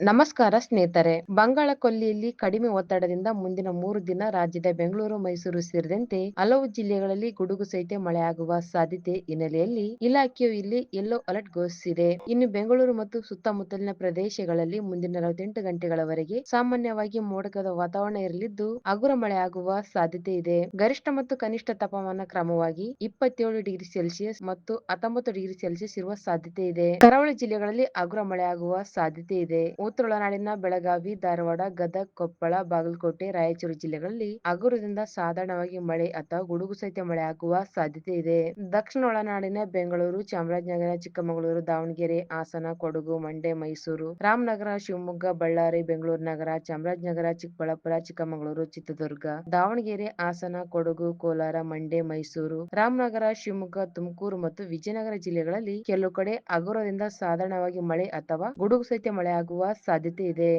ನಮಸ್ಕಾರ ಸ್ನೇಹಿತರೆ. ಬಂಗಾಳ ಕೊಲ್ಲಿಯಲ್ಲಿ ಕಡಿಮೆ ಒತ್ತಡದಿಂದ ಮುಂದಿನ ಮೂರು ದಿನ ರಾಜ್ಯದ ಬೆಂಗಳೂರು, ಮೈಸೂರು ಸೇರಿದಂತೆ ಹಲವು ಜಿಲ್ಲೆಗಳಲ್ಲಿ ಗುಡುಗು ಸಹಿತ ಮಳೆಯಾಗುವ ಸಾಧ್ಯತೆ ಹಿನ್ನೆಲೆಯಲ್ಲಿ ಇಲಾಖೆಯು ಇಲ್ಲಿ ಯೆಲ್ಲೋ ಅಲರ್ಟ್ ಘೋಷಿಸಿದೆ. ಇನ್ನು ಬೆಂಗಳೂರು ಮತ್ತು ಸುತ್ತಮುತ್ತಲಿನ ಪ್ರದೇಶಗಳಲ್ಲಿ ಮುಂದಿನ ನಲವತ್ತೆಂಟು ಗಂಟೆಗಳವರೆಗೆ ಸಾಮಾನ್ಯವಾಗಿ ಮೋಡಕದ ವಾತಾವರಣ ಇರಲಿದ್ದು, ಹಗುರ ಮಳೆಯಾಗುವ ಸಾಧ್ಯತೆ ಇದೆ. ಗರಿಷ್ಠ ಮತ್ತು ಕನಿಷ್ಠ ತಾಪಮಾನ ಕ್ರಮವಾಗಿ ಇಪ್ಪತ್ತೇಳು ಡಿಗ್ರಿ ಸೆಲ್ಸಿಯಸ್ ಮತ್ತು ಹತ್ತೊಂಬತ್ತು ಡಿಗ್ರಿ ಸೆಲ್ಸಿಯಸ್ ಇರುವ ಸಾಧ್ಯತೆ ಇದೆ. ಕರಾವಳಿ ಜಿಲ್ಲೆಗಳಲ್ಲಿ ಹಗುರ ಮಳೆಯಾಗುವ ಸಾಧ್ಯತೆ ಇದೆ. ಉತ್ತರ ಒಳನಾಡಿನ ಬೆಳಗಾವಿ, ಧಾರವಾಡ, ಗದಗ, ಕೊಪ್ಪಳ, ಬಾಗಲಕೋಟೆ, ರಾಯಚೂರು ಜಿಲ್ಲೆಗಳಲ್ಲಿ ಹಗುರದಿಂದ ಸಾಧಾರಣವಾಗಿ ಮಳೆ ಅಥವಾ ಗುಡುಗು ಸಹಿತ ಮಳೆಯಾಗುವ ಸಾಧ್ಯತೆ ಇದೆ. ದಕ್ಷಿಣ ಒಳನಾಡಿನ ಬೆಂಗಳೂರು, ಚಾಮರಾಜನಗರ, ಚಿಕ್ಕಮಗಳೂರು, ದಾವಣಗೆರೆ, ಹಾಸನ, ಕೊಡಗು, ಮಂಡ್ಯ, ಮೈಸೂರು, ರಾಮನಗರ, ಶಿವಮೊಗ್ಗ, ಬಳ್ಳಾರಿ, ಬೆಂಗಳೂರು ನಗರ, ಚಾಮರಾಜನಗರ, ಚಿಕ್ಕಬಳ್ಳಾಪುರ, ಚಿಕ್ಕಮಗಳೂರು, ಚಿತ್ರದುರ್ಗ, ದಾವಣಗೆರೆ, ಹಾಸನ, ಕೊಡಗು, ಕೋಲಾರ, ಮಂಡ್ಯ, ಮೈಸೂರು, ರಾಮನಗರ, ಶಿವಮೊಗ್ಗ, ತುಮಕೂರು ಮತ್ತು ವಿಜಯನಗರ ಜಿಲ್ಲೆಗಳಲ್ಲಿ ಕೆಲವು ಕಡೆ ಹಗುರದಿಂದ ಸಾಧಾರಣವಾಗಿ ಮಳೆ ಅಥವಾ ಗುಡುಗು ಸಹಿತ ಮಳೆಯಾಗುವ ಸಾಧ್ಯತೆ ಇದೆ